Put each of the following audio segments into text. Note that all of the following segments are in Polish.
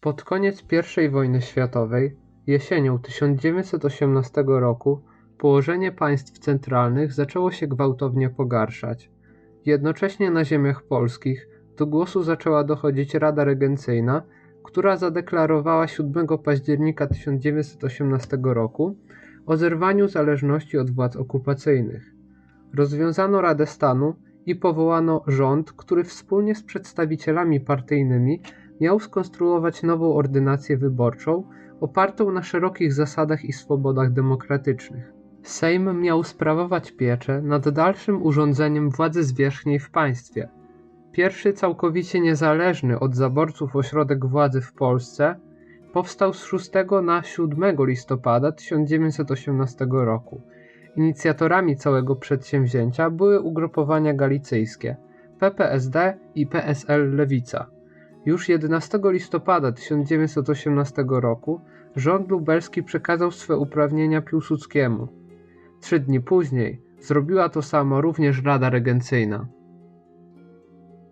Pod koniec I wojny światowej, jesienią 1918 roku, położenie państw centralnych zaczęło się gwałtownie pogarszać. Jednocześnie na ziemiach polskich do głosu zaczęła dochodzić Rada Regencyjna, która zadeklarowała 7 października 1918 roku o zerwaniu zależności od władz okupacyjnych. Rozwiązano Radę Stanu i powołano rząd, który wspólnie z przedstawicielami partyjnymi miał skonstruować nową ordynację wyborczą opartą na szerokich zasadach i swobodach demokratycznych. Sejm miał sprawować pieczę nad dalszym urządzeniem władzy zwierzchniej w państwie. Pierwszy całkowicie niezależny od zaborców ośrodek władzy w Polsce powstał z 6 na 7 listopada 1918 roku. Inicjatorami całego przedsięwzięcia były ugrupowania galicyjskie PPSD i PSL Lewica. Już 11 listopada 1918 roku rząd lubelski przekazał swe uprawnienia Piłsudskiemu. Trzy dni później zrobiła to samo również Rada Regencyjna.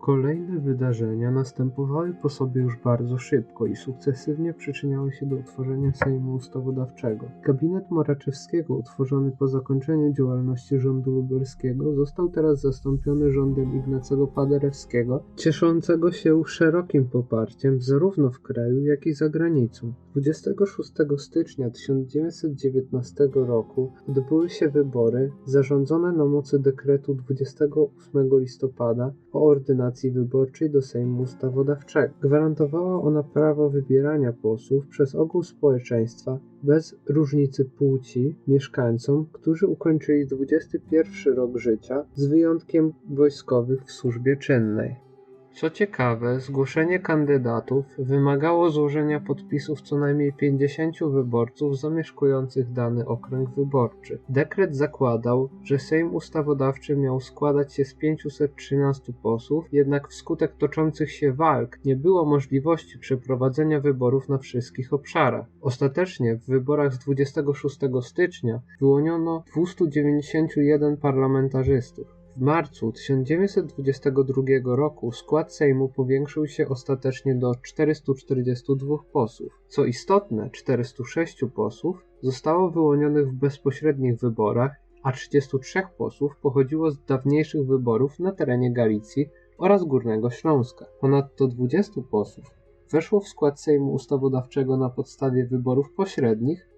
Kolejne wydarzenia następowały po sobie już bardzo szybko i sukcesywnie przyczyniały się do utworzenia Sejmu Ustawodawczego. Gabinet Moraczewskiego, utworzony po zakończeniu działalności rządu lubelskiego, został teraz zastąpiony rządem Ignacego Paderewskiego, cieszącego się szerokim poparciem zarówno w kraju, jak i za granicą. 26 stycznia 1919 roku odbyły się wybory zarządzone na mocy dekretu 28 listopada o ordynacji wyborczej do Sejmu Ustawodawczego. Gwarantowała ona prawo wybierania posłów przez ogół społeczeństwa bez różnicy płci mieszkańcom, którzy ukończyli 21 rok życia, z wyjątkiem wojskowych w służbie czynnej. Co ciekawe, zgłoszenie kandydatów wymagało złożenia podpisów co najmniej 50 wyborców zamieszkujących dany okręg wyborczy. Dekret zakładał, że Sejm Ustawodawczy miał składać się z 513 posłów, jednak wskutek toczących się walk nie było możliwości przeprowadzenia wyborów na wszystkich obszarach. Ostatecznie w wyborach z 26 stycznia wyłoniono 291 parlamentarzystów. W marcu 1922 roku skład Sejmu powiększył się ostatecznie do 442 posłów. Co istotne, 406 posłów zostało wyłonionych w bezpośrednich wyborach, a 33 posłów pochodziło z dawniejszych wyborów na terenie Galicji oraz Górnego Śląska. Ponadto 20 posłów weszło w skład Sejmu Ustawodawczego na podstawie wyborów pośrednich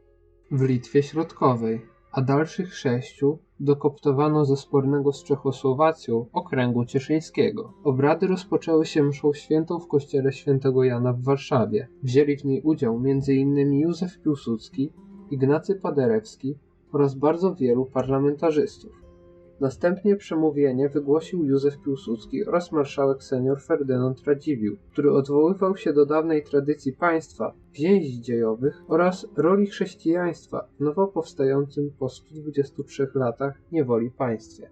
w Litwie Środkowej, a dalszych sześciu dokoptowano ze spornego z Czechosłowacją okręgu cieszyńskiego. Obrady rozpoczęły się mszą świętą w kościele świętego Jana w Warszawie. Wzięli w niej udział m.in. Józef Piłsudski, Ignacy Paderewski oraz bardzo wielu parlamentarzystów. Następnie przemówienie wygłosił Józef Piłsudski oraz marszałek senior Ferdynand Radziwiłł, który odwoływał się do dawnej tradycji państwa, więzi dziejowych oraz roli chrześcijaństwa w nowo powstającym po 123 latach niewoli państwie.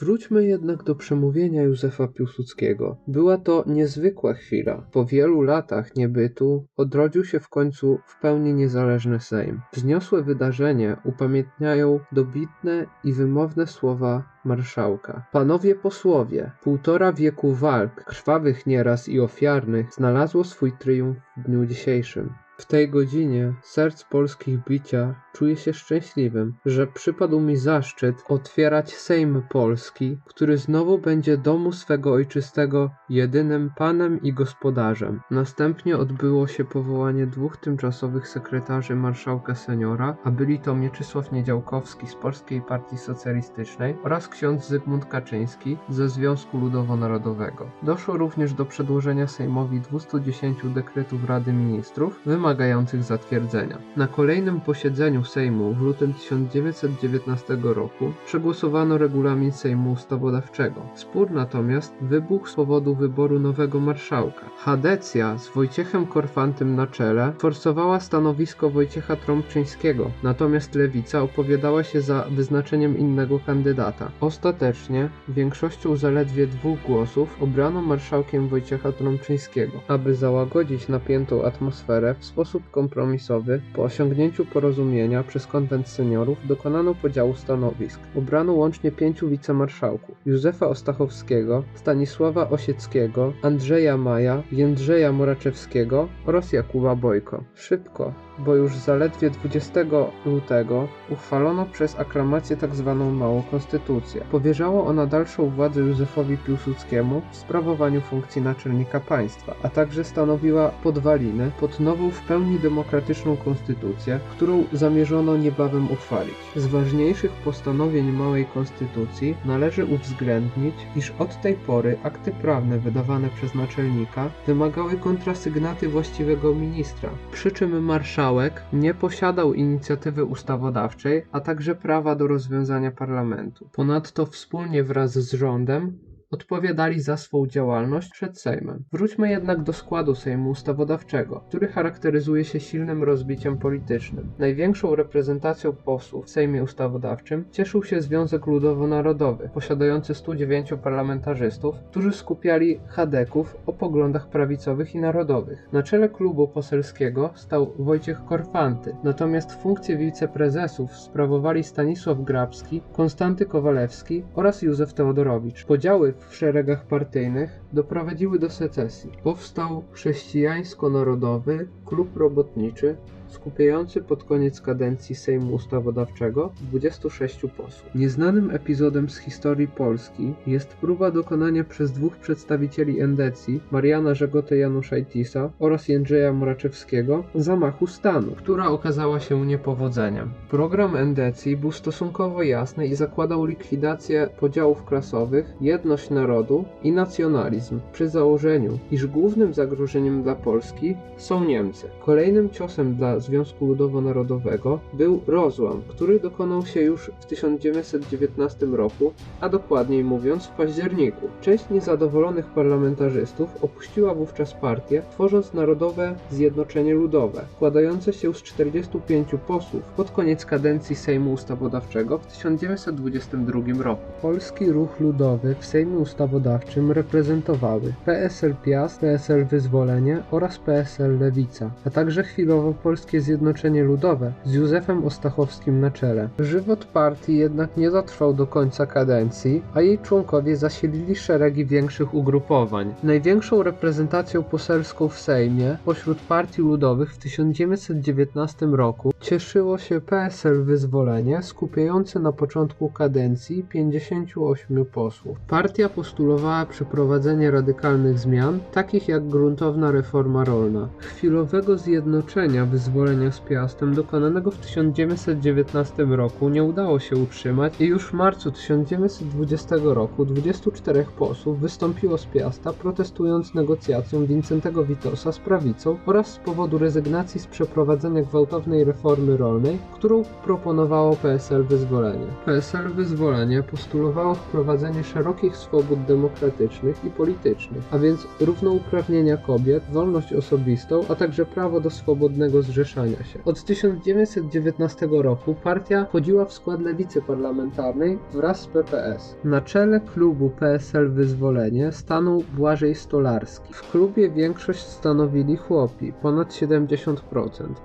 Wróćmy jednak do przemówienia Józefa Piłsudskiego. Była to niezwykła chwila. Po wielu latach niebytu odrodził się w końcu w pełni niezależny Sejm. Wzniosłe wydarzenie upamiętniają dobitne i wymowne słowa marszałka. Panowie posłowie, półtora wieku walk, krwawych nieraz i ofiarnych, znalazło swój triumf w dniu dzisiejszym. W tej godzinie serc polskich bicia czuję się szczęśliwym, że przypadł mi zaszczyt otwierać Sejm Polski, który znowu będzie domu swego ojczystego jedynym panem i gospodarzem. Następnie odbyło się powołanie dwóch tymczasowych sekretarzy marszałka seniora, a byli to Mieczysław Niedziałkowski z Polskiej Partii Socjalistycznej oraz ksiądz Zygmunt Kaczyński ze Związku Ludowo-Narodowego. Doszło również do przedłożenia Sejmowi 210 dekretów Rady Ministrów wymagających zatwierdzenia. Na kolejnym posiedzeniu Sejmu w lutym 1919 roku przegłosowano regulamin Sejmu Ustawodawczego. Spór natomiast wybuchł z powodu wyboru nowego marszałka. Hadecja z Wojciechem Korfantym na czele forsowała stanowisko Wojciecha Trąbczyńskiego, natomiast Lewica opowiadała się za wyznaczeniem innego kandydata. Ostatecznie większością zaledwie dwóch głosów obrano marszałkiem Wojciecha Trąbczyńskiego. Aby załagodzić napiętą atmosferę, sposób kompromisowy, po osiągnięciu porozumienia przez konwent seniorów dokonano podziału stanowisk. Obrano łącznie pięciu wicemarszałków: Józefa Ostachowskiego, Stanisława Osieckiego, Andrzeja Maja, Jędrzeja Moraczewskiego oraz Jakuba Bojko. Szybko, bo już zaledwie 20 lutego uchwalono przez aklamację tzw. małą konstytucję. Powierzało ona dalszą władzę Józefowi Piłsudskiemu w sprawowaniu funkcji naczelnika państwa, a także stanowiła podwaliny pod nową pełni demokratyczną konstytucję, którą zamierzono niebawem uchwalić. Z ważniejszych postanowień małej konstytucji należy uwzględnić, iż od tej pory akty prawne wydawane przez naczelnika wymagały kontrasygnaty właściwego ministra, przy czym marszałek nie posiadał inicjatywy ustawodawczej, a także prawa do rozwiązania parlamentu. Ponadto wspólnie wraz z rządem odpowiadali za swą działalność przed Sejmem. Wróćmy jednak do składu Sejmu Ustawodawczego, który charakteryzuje się silnym rozbiciem politycznym. Największą reprezentacją posłów w Sejmie Ustawodawczym cieszył się Związek Ludowo-Narodowy, posiadający 109 parlamentarzystów, którzy skupiali chadeków o poglądach prawicowych i narodowych. Na czele klubu poselskiego stał Wojciech Korfanty, natomiast funkcje wiceprezesów sprawowali Stanisław Grabski, Konstanty Kowalewski oraz Józef Teodorowicz. Podziały w szeregach partyjnych doprowadziły do secesji. Powstał chrześcijańsko-narodowy klub robotniczy, skupiający pod koniec kadencji Sejmu Ustawodawczego 26 posłów. Nieznanym epizodem z historii Polski jest próba dokonania przez dwóch przedstawicieli endecji, Mariana Żegotę Januszajtisa oraz Jędrzeja Moraczewskiego, zamachu stanu, która okazała się niepowodzeniem. Program endecji był stosunkowo jasny i zakładał likwidację podziałów klasowych, jedność narodu i nacjonalizm, przy założeniu, iż głównym zagrożeniem dla Polski są Niemcy. Kolejnym ciosem dla Związku Ludowo-Narodowego był rozłam, który dokonał się już w 1919 roku, a dokładniej mówiąc w październiku. Część niezadowolonych parlamentarzystów opuściła wówczas partię, tworząc Narodowe Zjednoczenie Ludowe, składające się z 45 posłów pod koniec kadencji Sejmu Ustawodawczego w 1922 roku. Polski Ruch Ludowy w Sejmie Ustawodawczym reprezentowały PSL Piast, PSL Wyzwolenie oraz PSL Lewica, a także chwilowo Polskie Zjednoczenie Ludowe z Józefem Ostachowskim na czele. Żywot partii jednak nie zatrwał do końca kadencji, a jej członkowie zasilili szeregi większych ugrupowań. Największą reprezentacją poselską w Sejmie pośród partii ludowych w 1919 roku cieszyło się PSL Wyzwolenie, skupiające na początku kadencji 58 posłów. Partia postulowała przeprowadzenie radykalnych zmian, takich jak gruntowna reforma rolna. Chwilowego zjednoczenia wyzwolenia z Piastem dokonanego w 1919 roku nie udało się utrzymać i już w marcu 1920 roku 24 posłów wystąpiło z Piasta protestując negocjacjom Wincentego Witosa z prawicą oraz z powodu rezygnacji z przeprowadzenia gwałtownej reformy rolnej, którą proponowało PSL Wyzwolenie. PSL Wyzwolenie postulowało wprowadzenie szerokich swobód demokratycznych i politycznych, a więc równouprawnienia kobiet, wolność osobistą, a także prawo do swobodnego zrzeszania się. Od 1919 roku partia wchodziła w skład lewicy parlamentarnej wraz z PPS. Na czele klubu PSL Wyzwolenie stanął Błażej Stolarski. W klubie większość stanowili chłopi, ponad 70%.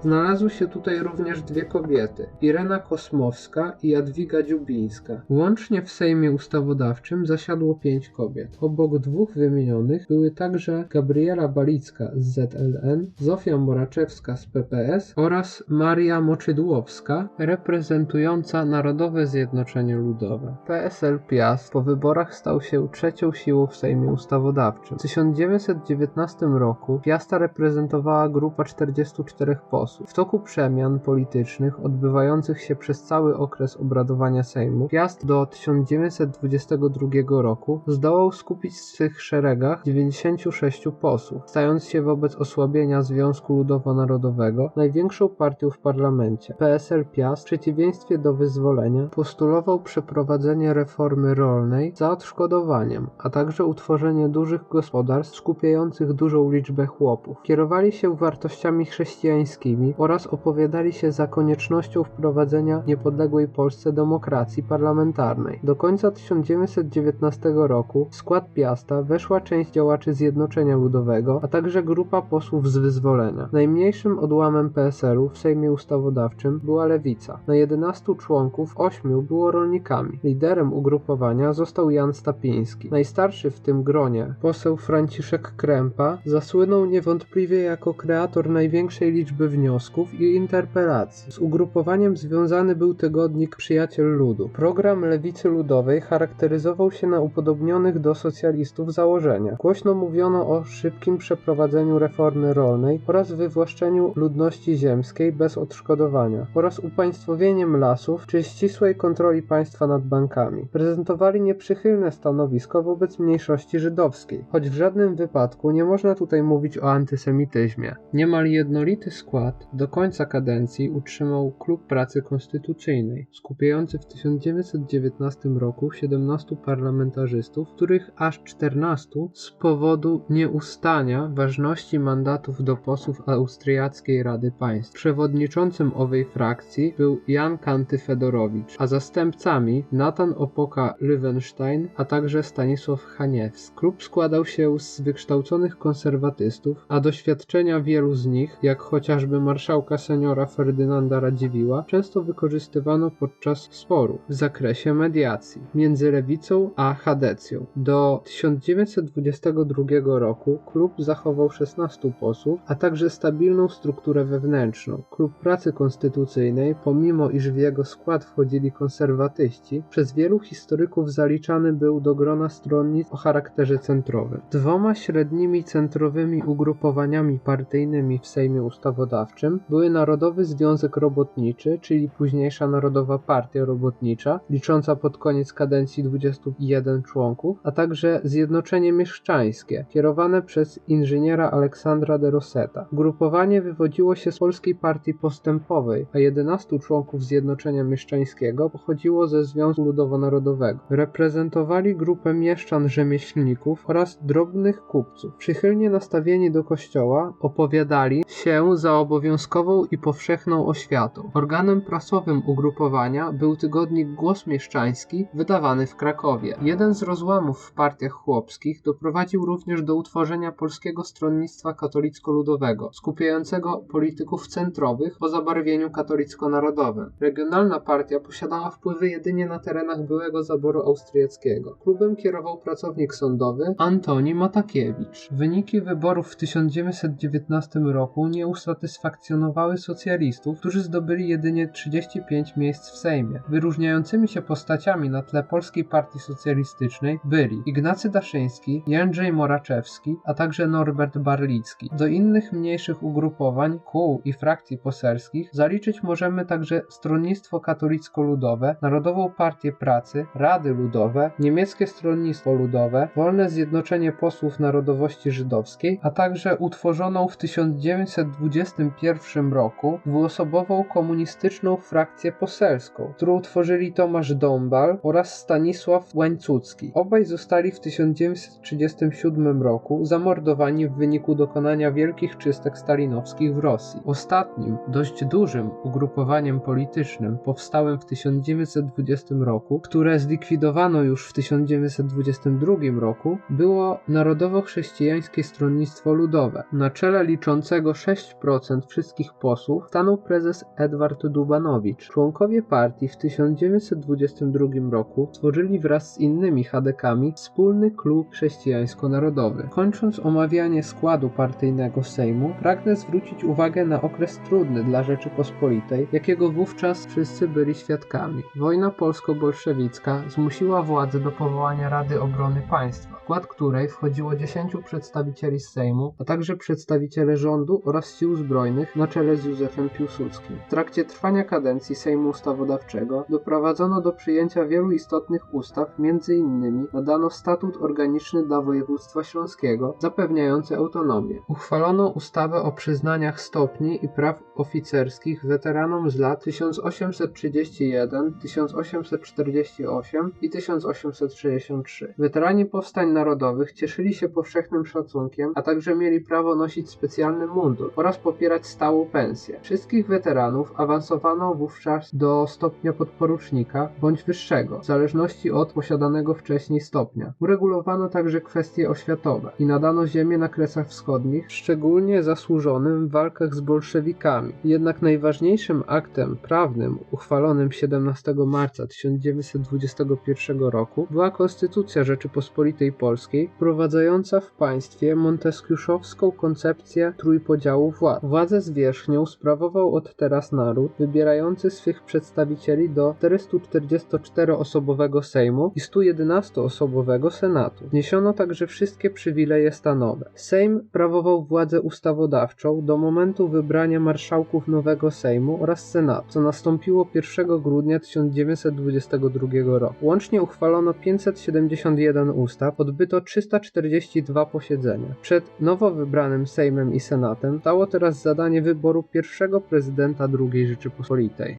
Znalazły się tutaj również dwie kobiety, Irena Kosmowska i Jadwiga Dziubińska. Łącznie w Sejmie Ustawodawczym zasiadło pięć kobiet. Obok dwóch wymienionych były także Gabriela Balicka z ZLN, Zofia Moraczewska z PPS oraz Maria Moczydłowska, reprezentująca Narodowe Zjednoczenie Ludowe. PSL Piast po wyborach stał się trzecią siłą w Sejmie Ustawodawczym. W 1919 roku Piasta reprezentowała grupa 44 posłów. W toku przemian politycznych odbywających się przez cały okres obradowania Sejmu, Piast do 1922 roku zdołał skupić w swych szeregach 96 posłów, stając się wobec osłabienia Związku Ludowo-Narodowego największą partią w parlamencie. PSL Piast, w przeciwieństwie do wyzwolenia, postulował przeprowadzenie reformy rolnej za odszkodowaniem, a także utworzenie dużych gospodarstw skupiających dużą liczbę chłopów. Kierowali się wartościami chrześcijańskimi oraz opowiadali się za koniecznością wprowadzenia niepodległej Polsce demokracji parlamentarnej. Do końca 1919 roku w skład Piasta weszła część działaczy Zjednoczenia Ludowego, a także grupa posłów z wyzwolenia. Najmniejszym odłamem PSL-u w Sejmie Ustawodawczym była Lewica. Na 11 członków 8 było rolnikami. Liderem ugrupowania został Jan Stapiński. Najstarszy w tym gronie, poseł Franciszek Krępa, zasłynął niewątpliwie jako kreator największej liczby wniosków i interpelacji. Z ugrupowaniem związany był tygodnik Przyjaciel Ludu. Program Lewicy Ludowej charakteryzował się na upodobnionych do socjalistów założeniach. Głośno mówiono o szybkim przeprowadzeniu reformy rolnej oraz wywłaszczeniu ludności ziemskiej bez odszkodowania oraz upaństwowieniem lasów czy ścisłej kontroli państwa nad bankami. Prezentowali nieprzychylne stanowisko wobec mniejszości żydowskiej, choć w żadnym wypadku nie można tutaj mówić o antysemityzmie. Niemal jednolity skład do końca kadencji utrzymał Klub Pracy Konstytucyjnej, skupiający w 1919 roku 17 parlamentarzystów, których aż 14 z powodu nieustania ważności mandatów do posłów Austriackiej Rady Państw. Przewodniczącym owej frakcji był Jan Kanty Fedorowicz, a zastępcami Natan Opoka Löwenstein, a także Stanisław Haniewski. Klub składał się z wykształconych konserwatystów, a doświadczenia wielu z nich, jak chociażby marszałka seniora Ferdynanda Radziwiła, często wykorzystywano podczas sporów w zakresie mediacji między lewicą a chadecją. Do 1922 roku klub zachował 16 posłów, a także stabilną strukturę wewnętrzną. Klub Pracy Konstytucyjnej, pomimo iż w jego skład wchodzili konserwatyści, przez wielu historyków zaliczany był do grona stronnictw o charakterze centrowym. Dwoma średnimi centrowymi ugrupowaniami partyjnymi w Sejmie Ustawodawczym były Narodowy Związek Robotniczy, czyli późniejsza Narodowa Partia Robotnicza, licząca pod koniec kadencji 21 członków, a także Zjednoczenie Mieszczańskie, kierowane przez inżyniera Aleksandra de Roseta. Ugrupowanie wywodziło się z Polskiej Partii Postępowej, a 11 członków Zjednoczenia Mieszczańskiego pochodziło ze Związku Ludowo-Narodowego. Reprezentowali grupę mieszczan rzemieślników oraz drobnych kupców. Przychylnie nastawieni do kościoła, opowiadali się za obowiązkową i powszechną oświatą. Organem prasowym ugrupowania był tygodnik Głos Mieszczański, wydawany w Krakowie. Jeden z rozłamów w partiach chłopskich doprowadził również do utworzenia Polskiego Stronnictwa Katolicko-Ludowego, skupiającego polityków centrowych o zabarwieniu katolicko-narodowym. Regionalna partia posiadała wpływy jedynie na terenach byłego zaboru austriackiego. Klubem kierował pracownik sądowy Antoni Matakiewicz. Wyniki wyborów w 1919 roku nie usatysfakcjonowały socjalistów, którzy zdobyli jedynie 35 miejsc w Sejmie. Wyróżniającymi się postaciami na tle Polskiej Partii Socjalistycznej byli Ignacy Daszyński, Jędrzej Moraczewski, a także Norbert Barlicki. Do innych mniejszych ugrupowań, i frakcji poselskich zaliczyć możemy także Stronnictwo Katolicko-Ludowe, Narodową Partię Pracy, Rady Ludowe, Niemieckie Stronnictwo Ludowe, Wolne Zjednoczenie Posłów Narodowości Żydowskiej, a także utworzoną w 1921 roku dwuosobową komunistyczną frakcję poselską, którą tworzyli Tomasz Dąbal oraz Stanisław Łańcucki. Obaj zostali w 1937 roku zamordowani w wyniku dokonania wielkich czystek stalinowskich w Rosji. Ostatnim, dość dużym ugrupowaniem politycznym powstałym w 1920 roku, które zlikwidowano już w 1922 roku, było Narodowo-Chrześcijańskie Stronnictwo Ludowe. Na czele liczącego 6% wszystkich posłów stanął prezes Edward Dubanowicz. Członkowie partii w 1922 roku stworzyli wraz z innymi chadekami wspólny klub chrześcijańsko-narodowy. Kończąc omawianie składu partyjnego Sejmu, pragnę zwrócić uwagę na okres trudny dla Rzeczypospolitej, jakiego wówczas wszyscy byli świadkami. Wojna polsko-bolszewicka zmusiła władze do powołania Rady Obrony Państwa. Skład której wchodziło 10 przedstawicieli z Sejmu, a także przedstawiciele rządu oraz sił zbrojnych na czele z Józefem Piłsudskim. W trakcie trwania kadencji Sejmu Ustawodawczego doprowadzono do przyjęcia wielu istotnych ustaw, m.in. nadano statut organiczny dla województwa śląskiego, zapewniający autonomię. Uchwalono ustawę o przyznaniach stopni i praw oficerskich weteranom z lat 1831, 1848 i 1863. Weterani powstań narodowych cieszyli się powszechnym szacunkiem, a także mieli prawo nosić specjalny mundur oraz popierać stałą pensję. Wszystkich weteranów awansowano wówczas do stopnia podporucznika bądź wyższego, w zależności od posiadanego wcześniej stopnia. Uregulowano także kwestie oświatowe i nadano ziemię na Kresach Wschodnich, szczególnie zasłużonym w walkach z bolszewikami. Jednak najważniejszym aktem prawnym uchwalonym 17 marca 1921 roku była Konstytucja Rzeczypospolitej Polskiej, wprowadzająca w państwie monteskiuszowską koncepcję trójpodziału władz. Władzę zwierzchnią sprawował od teraz naród, wybierający swych przedstawicieli do 444-osobowego Sejmu i 111-osobowego Senatu. Zniesiono także wszystkie przywileje stanowe. Sejm prawował władzę ustawodawczą do momentu wybrania marszałków nowego Sejmu oraz Senatu, co nastąpiło 1 grudnia 1922 roku. Łącznie uchwalono 571 ustaw, odbyto 342 posiedzenia. Przed nowo wybranym Sejmem i Senatem stało teraz zadanie wyboru pierwszego prezydenta II Rzeczypospolitej.